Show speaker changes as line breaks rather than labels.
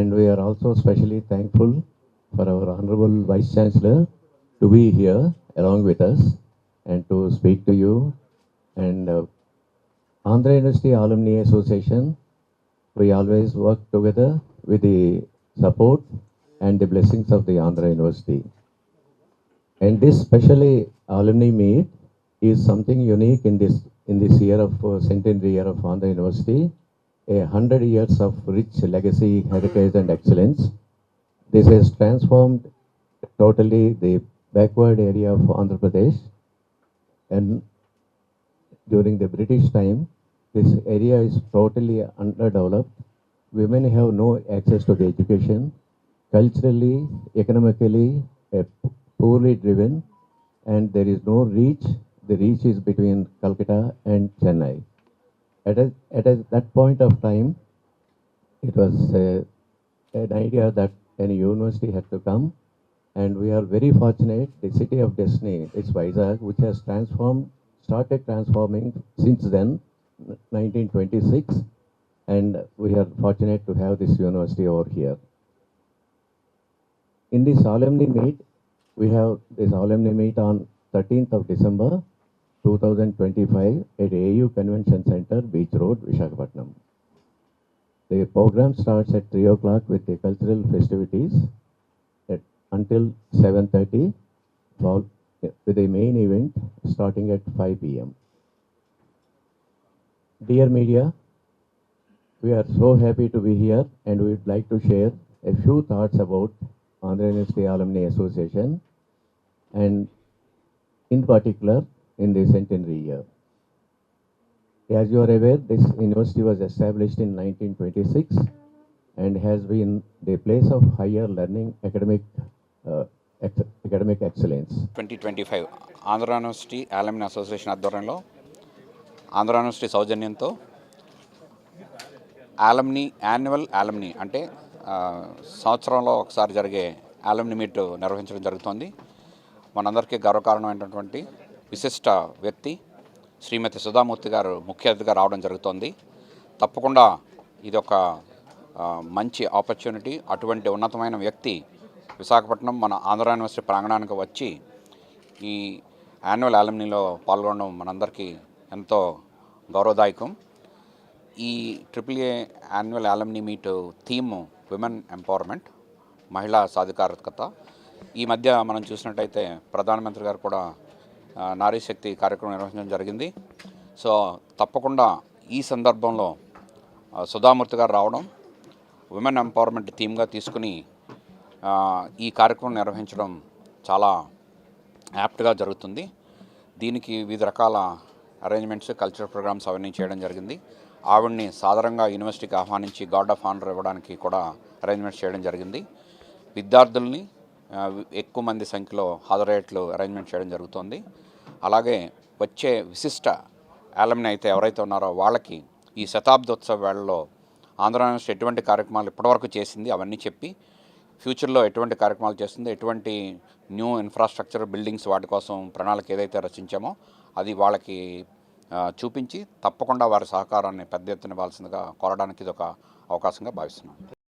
also specially thankful for our Honorable Vice Chancellor to be here along with us and to speak to you. And uh, Andhra University Alumni Association, we always work together with the support and the blessings of the Andhra University. And this specially alumni meet is something unique in this in this year of uh, centenary year of Andhra University, a hundred years of rich legacy, heritage, and excellence. This has transformed totally the backward area of Andhra Pradesh, and during the British time, this area is totally underdeveloped. Women have no access to the education, culturally, economically, poorly driven, and there is no reach. The reach is between Calcutta and Chennai. At, a, at a, that point of time, it was uh, an idea that any university had to come, and we are very fortunate. The city of destiny is Vizag, which has transformed, started transforming since then, 1926, and we are fortunate to have this university over here. In the alumni meet, we have this alumni meet on 13th of December 2025 at AU Convention Center, Beach Road, Visakhapatnam. The program starts at 3 o'clock with the cultural festivities at, until 7.30 with the main event starting at 5 p.m. Dear media, we are so happy to be here and we would like to share a few thoughts about Andhra University Alumni Association and in particular in the centenary year. As you are aware, this university was established in 1926 and has been the place of higher learning academic uh, academic excellence.
Twenty twenty five Andhra University alumni association ఆధ్వర్యంలో Andhra university సౌజన్యంతో ఆలమ్ని annual ఆలమ్ని అంటే సంవత్సరంలో ఒకసారి జరిగే ఆలమ్ని meet నిర్వహించడం జరుగుతోంది మనందరికీ గర్వకారణమైనటువంటి విశిష్ట వ్యక్తి శ్రీమతి సుధామూర్తి గారు ముఖ్య అతిథిగా రావడం జరుగుతోంది. తప్పకుండా ఇది ఒక మంచి ఆపర్చునిటీ. అటువంటి ఉన్నతమైన వ్యక్తి విశాఖపట్నం మన ఆంధ్ర యూనివర్సిటీ ప్రాంగణానికి వచ్చి ఈ యాన్యువల్ ఆలమ్నీలో పాల్గొనడం మనందరికీ ఎంతో గౌరవదాయకం. ఈ triple A annual alumni meet theme women empowerment మహిళా సాధికారకత. ఈ మధ్య మనం చూసినట్టయితే ప్రధానమంత్రి గారు కూడా నారీశక్తి కార్యక్రమం నిర్వహించడం జరిగింది. సో తప్పకుండా ఈ సందర్భంలో సుధామూర్తి గారు రావడం విమెన్ ఎంపవర్మెంట్ థీమ్గా తీసుకుని ఈ కార్యక్రమం నిర్వహించడం చాలా యాప్ట్గా జరుగుతుంది. దీనికి వివిధ రకాల అరేంజ్మెంట్స్ కల్చరల్ ప్రోగ్రామ్స్ అవన్నీ చేయడం జరిగింది. ఆవిడ్ని సాధారణంగా యూనివర్సిటీకి ఆహ్వానించి గార్డ్ ఆఫ్ ఆనర్ ఇవ్వడానికి కూడా అరేంజ్మెంట్స్ చేయడం జరిగింది. విద్యార్థుల్ని ఎక్కువ మంది సంఖ్యలో హాజరయ్యేట్లు అరేంజ్మెంట్ చేయడం జరుగుతోంది. అలాగే వచ్చే విశిష్ట ఆలమ్ని అయితే ఎవరైతే ఉన్నారో వాళ్ళకి ఈ శతాబ్దోత్సవ వేళలో ఆంధ్ర యూనివర్సిటీ ఎటువంటి కార్యక్రమాలు ఇప్పటివరకు చేసింది అవన్నీ చెప్పి ఫ్యూచర్లో ఎటువంటి కార్యక్రమాలు చేస్తుంది ఎటువంటి న్యూ ఇన్ఫ్రాస్ట్రక్చర్ బిల్డింగ్స్ వాటి కోసం ప్రణాళిక ఏదైతే రచించామో అది వాళ్ళకి చూపించి తప్పకుండా వారి సహకారాన్ని పెద్ద ఎత్తున ఇవ్వాల్సిందిగా కోరడానికి ఇది ఒక అవకాశంగా భావిస్తున్నాను.